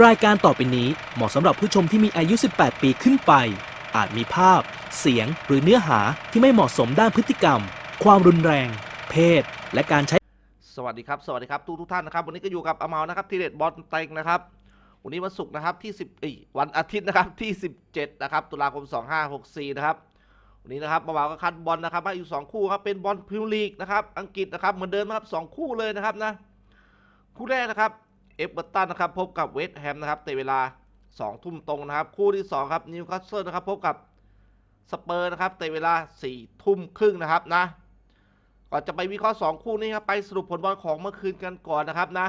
รายการต่อไปนี้เหมาะสำหรับผู้ชมที่มีอายุ 18 ปีขึ้นไป อาจมีภาพ เสียง หรือเนื้อหาที่ไม่เหมาะสมด้านพฤติกรรม ความรุนแรง เพศ และการใช้ สวัสดีครับ สวัสดีครับทุกทุกท่านนะครับวันนี้ก็อยู่กับอาเมานะครับทีเด็ดบอลเต็งนะครับวันนี้วันศุกร์นะครับที่10เอ้ยวันอาทิตย์นะครับที่ 17นะครับตุลาคม 2564นะครับวันนี้นะครับมาบ่าวก็คัดบอลนะครับมาอยู่ 2 คู่ครับเป็นบอลพรีเมียร์ลีกนะครับอังกฤษนะครับเหมือนเดิมนะครับ2คู่เลยนะครับนะคู่แรกนะครับ เอฟเวอร์ตันนะครับพบกับเวสต์แฮมนะครับเตะเวลา 2 ทุ่มตรงนะครับ คู่ที่ 2 ครับนิวคาสเซิลนะครับพบกับสเปอร์นะครับเตะเวลา 4 ทุ่มครึ่งนะครับนะก่อนจะไปวิเคราะห์สองคู่นี้ครับไปสรุปผลบอลของเมื่อคืนกันก่อนนะครับนะ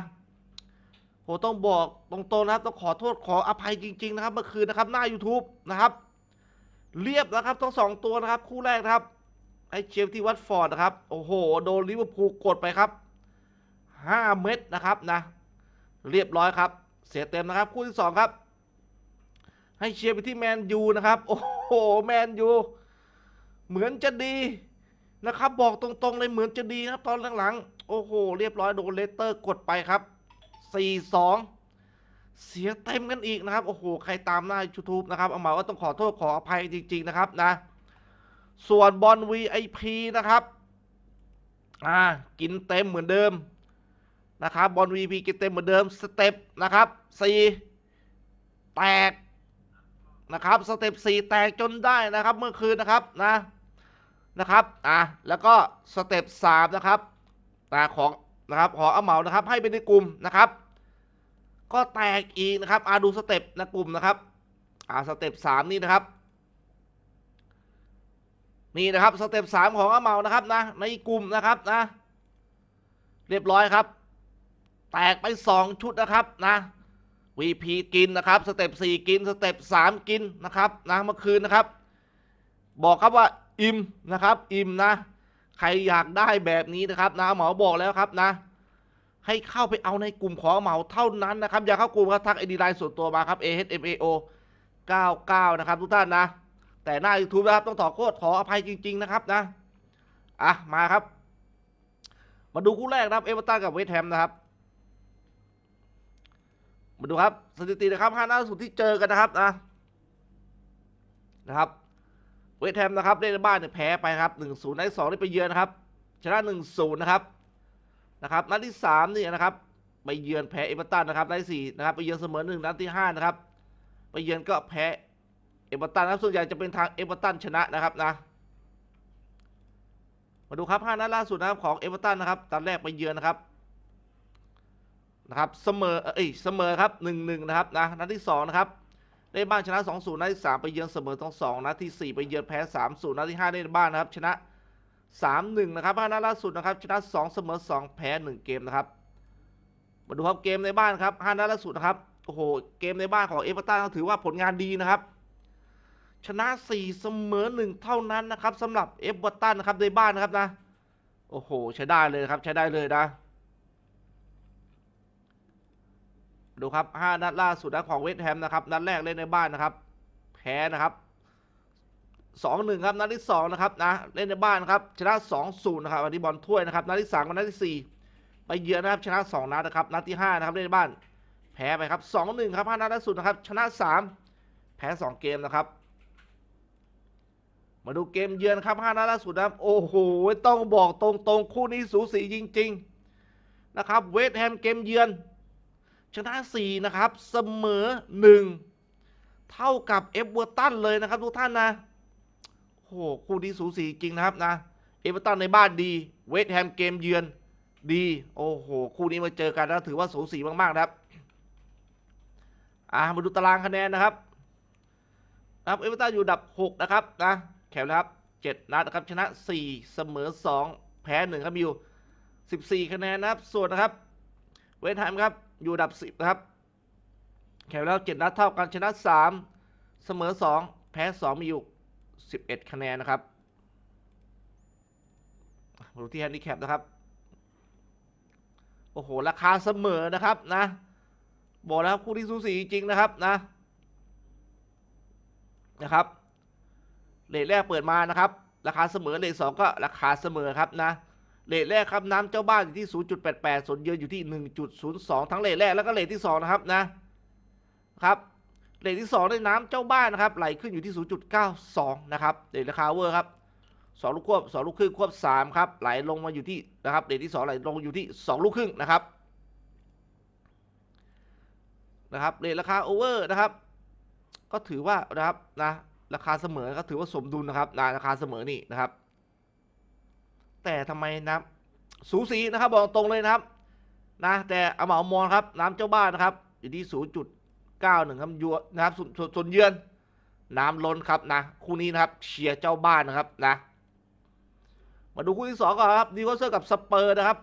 โหต้องบอกตรงๆนะครับต้องขอโทษขออภัยจริง ๆ นะครับเมื่อคืนนะครับหน้า YouTube นะครับ เรียบนะครับทั้งสองตัวนะครับ คู่แรกนะครับไอเชลที่วัตฟอร์ดนะครับ โอ้โห โดนลิเวอร์พูลกดไปครับ 5 เม็ดนะครับนะ เรียบร้อยครับ เสียเต็มนะครับ คู่ที่สองครับ ให้เชียร์ไปที่แมนยูนะครับ โอ้โหแมนยูเหมือนจะดีนะครับ บอกตรงๆเลยเหมือนจะดีครับ ตอนหลังๆ โอ้โห เรียบร้อยโดนเลสเตอร์กดไปครับ 4-2 เสียเต็มกันอีกนะครับ โอ้โห ใครตามหน้า YouTube นะครับเอามาว่าต้องขอโทษขออภัยจริง ๆ นะครับนะ ส่วนบอล VIP นะครับ อ่า กินเต็มเหมือนเดิม นะครับบอล VIP กินเต็มเหมือนเดิมสเต็ปนะครับ4แตกนะครับสเต็ป4แตกจนได้นะครับเมื่อคืนนะครับนะนะครับอะแล้วก็สเต็ปสามนะครับตาของนะครับของเอาเหมานะครับ ให้เป็นในกลุ่มนะครับ ก็แตกอีกนะครับอ่าดูสเต็ปในกลุ่มนะครับอ่าสเต็ปสามนี่นะครับนี่นะครับสเต็ปสามของเอาเหมานะครับนะในกลุ่มนะครับนะเรียบร้อยครับ แตกไปสองชุดนะครับนะ VP กินนะครับ สเต็ปสี่กิน สเต็ปสามกินนะครับนะเมื่อคืนนะครับ บอกครับว่าอิ่มนะครับ อิ่มนะ ใครอยากได้แบบนี้นะครับนะหมอบอกแล้วครับนะ ให้เข้าไปเอาในกลุ่มของเหมาเท่านั้นนะครับ อย่าเข้ากลุ่มครับทักไอดีไลน์ส่วนตัวมาครับ a h m a o 99 นะครับ ทุกท่านนะ แต่หน้า YouTube นะครับ ต้องขอโทษขออภัยจริง ๆ นะครับนะ อะ มาครับ มาดูคู่แรกนะครับ เอเวอร์ตันกับเวสต์แฮมนะครับ มาดูครับสถิตินะครับห้านัดล่าสุดที่เจอกันนะครับนะนะครับเวสแฮมนะครับเล่นในบ้านเนี่ยแพ้ไปครับหนึ่งศูนย์นัดที่สองได้ไปเยือนนะครับ ชนะหนึ่งศูนย์นะครับนะครับนัดที่สามนี่นะครับไปเยือนแพ้เอเวอร์ตันนะครับนัดที่สี่นะครับไปเยือนเสมอหนึ่งนัดที่ห้านะครับไปเยือนก็แพ้เอเวอร์ตันนะครับส่วนใหญ่จะเป็นทางเอเวอร์ตันชนะนะครับนะมาดูครับห้านัดล่าสุดนะครับของเอเวอร์ตันนะครับตอนแรกไปเยือนนะครับ นะครับเสมอเอ้ยเสมอครับหนึ่งหนึ่งนะครับนะนัดที่สองนะครับได้บ้านชนะ 2-0นัดที่3ไปเยือนเสมอทั้ง2นัดที่ 4 ไปเยือนแพ้3-0นัดที่ 5 ได้บ้านนะครับ ชนะ 3-1นะครับนัดล่าสุดนะครับชนะ 2 เสมอ 2 แพ้ 1 เกมนะครับ มาดูครับเกมในบ้านครับ5นัดล่าสุดนะครับโอ้โหเกมในบ้านของเอเวอร์ตันถือว่าผลงานดีนะครับ ชนะ 4 เสมอ 1 เท่านั้นนะครับสำหรับเอเวอร์ตันนะครับในบ้านนะครับนะโอ้โหใช้ได้เลยครับใช้ได้เลยนะ ดูครับ5นัดล่าสุดนะของเวสต์แฮมนะครับนัดแรกเล่นในบ้านนะครับแพ้นะครับ2-1ครับนัดที่2นะครับนะเล่นในบ้านครับชนะ2-0นะครับวันนี้บอลถ้วยนะครับนัดที่3กับนัดที่4ไปเยือนนะครับชนะ2นัดนะครับนัดที่5นะครับเล่นในบ้าน แพ้ไปครับ2-1ครับ5นัดล่าสุดนะครับชนะ3แพ้2เกมนะครับ มาดูเกมเยือนครับ5นัดล่าสุดนะครับโอ้โหต้องบอกตรงๆคู่นี้สูสีจริง ๆ นะครับเวสต์แฮมเกมเยือน ชนะ 4 นะครับ เสมอ 1 เท่ากับเอฟเวอร์ตันเลยนะครับทุกท่านนะโอ้โหคู่นี้สูสีจริงนะครับนะเอเวอร์ตันในบ้านดี เวสต์แฮมเกมเยือนดี โอ้โห คู่นี้มาเจอกันแล้วถือว่าสูสีมากๆนะครับอ่ามาดูตารางคะแนนนะครับนะครับเอเวอร์ตันอยู่ดับ 6 นะครับนะแข่งนะครับ 7 นัดนะครับชนะ 4 เสมอ 2 แพ้ 1 ครับมีอยู่14 คะแนนนะครับ ส่วนนะครับ เวสต์แฮมครับ อยู่อันดับ10นะครับ แข่งแล้ว7นัดเท่ากันชนะ3เสมอ2แพ้2มีอยู่11คะแนนนะครับมาดูที่แฮนดิแคปนะครับ โอ้โห ราคาเสมอนะครับนะ บอกแล้วคู่ที่สูสีจริงนะครับนะ นะครับเลทแรกเปิดมานะครับ ราคาเสมอเลทสองก็ราคาเสมอครับนะ เลทแรกครับน้ำเจ้าบ้านอยู่ที่ 0.88 ส่วนเยือนอยู่ที่ 1.02 ทั้งเลทแรกแล้วก็เลทที่ 2 นะครับนะครับเลทที่2ในน้ำเจ้าบ้านนะครับไหลขึ้นอยู่ที่ 0.92 นะครับเลทราคาเวอร์ครับสองลูกควบสองลูกครึ่งควบสามครับไหลลงมาอยู่ที่นะครับเลทที่สองไหลลงอยู่ที่สองลูกครึ่งนะครับนะครับเลทราคาโอเวอร์นะครับ ก็ถือว่านะครับนะราคาเสมอก็ถือว่าสมดุลนะครับนะราคาเสมอนี่นะครับ แต่ทำไมนะสูสีนะครับบอกตรงเลยนะครับนะแต่อาเหมามองครับน้ำเจ้าบ้านนะครับอยู่ที่0.91ครับยัวนะครับส่วนส่วนส่วนเยือน น้ำล้นครับนะคู่นี้นะครับเชียร์เจ้าบ้านนะครับนะมาดูคู่ที่สองก่อนครับนิวคาสเซิลกับสเปอร์นะครับ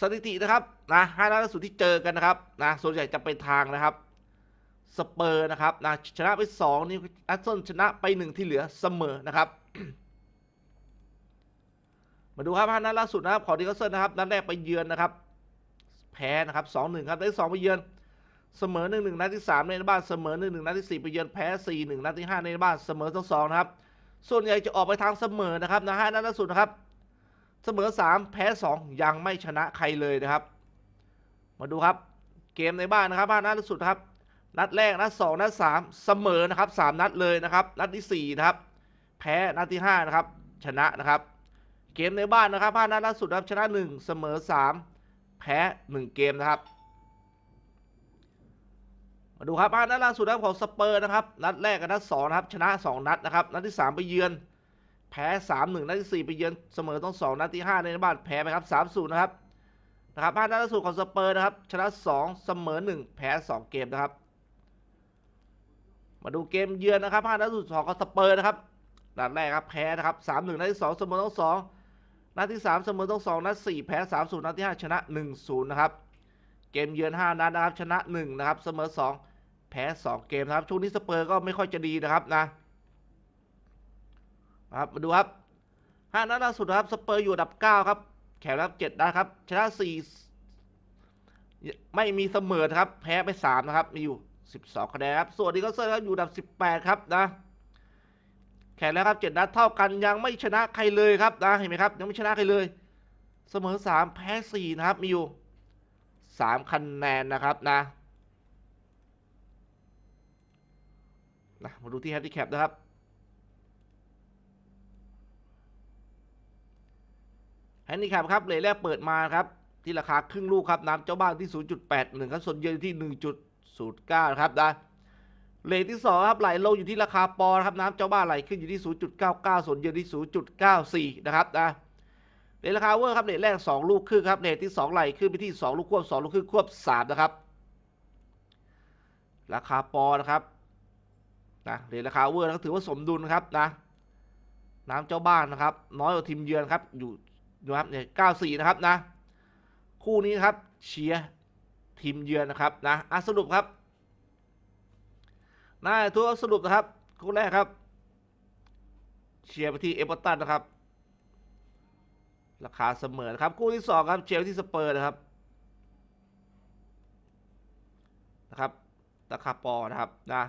สถิตินะครับนะห้านัดล่าสุดที่เจอกันนะครับนะส่วนใหญ่จะเป็นทางนะครับสเปอร์นะครับนะชนะไป2นิวคาสเซิลชนะไป1ที่เหลือเสมอนะครับ มาดูครับห้านัดล่าสุดนะครับของนิคาสเซิลนะครับนัดแรกไปเยือนนะครับ แพ้นะครับสองหนึ่งครับนัดที่สองไปเยือนเสมอหนึ่งหนึ่งนัดที่สามในบ้านเสมอหนึ่งหนึ่งนัดที่สี่ไปเยือนแพ้สี่หนึ่งนัดที่ห้าในบ้านเสมอทั้งสองนะครับ ส่วนใหญ่จะออกไปทางเสมอนะครับนะฮะนัดล่าสุดนะครับ เสมอสามแพ้สองยังไม่ชนะใครเลยนะครับ มาดูครับ เกมในบ้านนะครับห้านัดล่าสุดครับนัดแรกนัดสองนัดสามเสมอนะครับสามนัดเลยนะครับ นัดที่สี่นะครับ แพ้นัดที่ห้านะครับ ชนะนะครับ เกมในบ้านนะครับห้านัดล่าสุดนะครับชนะหนึ่งเสมอสามแพ้หนึ่งเกมนะครับ มาดูครับอ่านัดล่าสุดนะครับของสเปอร์นะครับ นัดแรกกับนัดสองนะครับ ชนะสองนัดนะครับ นัดที่สามไปเยือน แพ้สามหนึ่งนัดที่สี่ไปเยือนเสมอต้องสองนัดที่ห้าในบ้านแพ้ไปครับสามศูนย์นะครับนะครับห้านัดล่าสุดของสเปอร์นะครับ ชนะสองเสมอหนึ่งแพ้สองเกมนะครับ มาดูเกมเยือนนะครับห้านัดล่าสุดของสเปอร์นะครับนัดแรกครับแพ้นะครับสามหนึ่งนัดที่สองเสมอต้องสอง นัดที่สามเสมอต้องสองนัดสี่แพ้สามศูนย์นัดที่ห้าชนะหนึ่งศูนย์นะครับ เกมเยือนห้านัดนะครับ ชนะหนึ่งนะครับ เสมอสองแพ้ 2 เกมนะครับ ช่วงนี้สเปอร์ก็ไม่ค่อยจะดีนะครับนะครับมาดูครับห้านัดล่าสุดนะครับ สเปอร์อยู่อันดับ 9 ครับ แข่งรับ7นะครับ ชนะ 4 ไม่มีเสมอครับ แพ้ไป 3 นะครับ มีอยู่ 12 คะแนนครับ ส่วนดีก็เซอร์ครับอยู่อันดับ 18 ครับนะ แข่งแล้วครับ7นัดเท่ากันยังไม่ชนะใครเลยครับนะเห็นไหมครับยังไม่ชนะใครเลย เสมอ3แพ้4นะครับมีอยู่3คะแนนนะครับนะนะมาดูที่ handicap นะครับ handicap ครับเลทแรกเปิดมาครับ ที่ราคาครึ่งลูกครับน้ำเจ้าบ้านที่ 0.81ครับส่วนเยือนที่ 1.09 ครับนะ เลทที่2ครับไหลลงอยู่ที่ราคาปอนด์ครับน้ำเจ้าบ้านไหลขึ้นอยู่ที่ 0.99 ส่วนเยือนที่ 0.94 นะครับนะเลทราคาเวอร์ครับเลทแรก 2 ลูกครึ่งครับเลทที่ 2 ไหลขึ้นไปที่ 2 ลูกควบ 2 ลูกครึ่งควบ 3 นะครับ ราคาปอนด์นะครับนะเหรียญราคาเวอร์ก็ถือว่าสมดุลนะครับนะน้ำเจ้าบ้านนะครับ น้อยกว่าทีมเยือนครับอยู่นะครับเนี่ยเก้าสี่นะครับนะ คู่นี้นะครับเชียร์ทีมเยือนนะครับนะอะสรุปครับ น่าทัวสรุปนะครับคู่แรกครับ เชียร์ไปที่เอเวอร์ตันนะครับ ราคาเสมอนะครับคู่ที่สองครับเชียร์ไปที่สเปอร์นะครับนะครับราคาปอนะครับนะ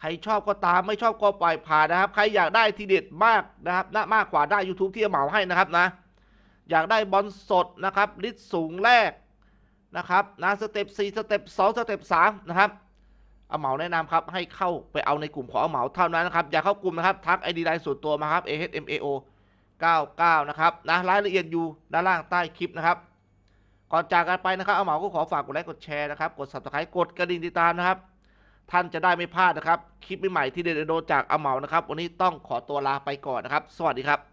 ใครชอบก็ตามไม่ชอบก็ปล่อยผ่านนะครับ ใครอยากได้ทีเด็ดมากนะครับนะมากกว่าได้ YouTube ที่เหมาให้นะครับนะ อยากได้บอลสดนะครับลิตสูงแรกนะครับนะสเต็ป4สเต็ป2สเต็ป3นะครับ เอาเหมาแนะนำครับให้เข้าไปเอาในกลุ่มของเอาเหมาเท่านั้นนะครับอย่าเข้ากลุ่มนะครับทักไอดีไลน์ส่วนตัวมาครับ ahmao 99 นะครับนะรายละเอียดอยู่ด้านล่างใต้คลิปนะครับ ก่อนจากกันไปนะครับเอาเหมาก็ขอฝากกดไลค์กดแชร์นะครับกด subscribe กดกระดิ่งติดตามนะครับ ท่านจะได้ไม่พลาดนะครับ คลิปใหม่ๆที่เด็ดโดจากอาเหมานะครับ วันนี้ต้องขอตัวลาไปก่อนนะครับ สวัสดีครับ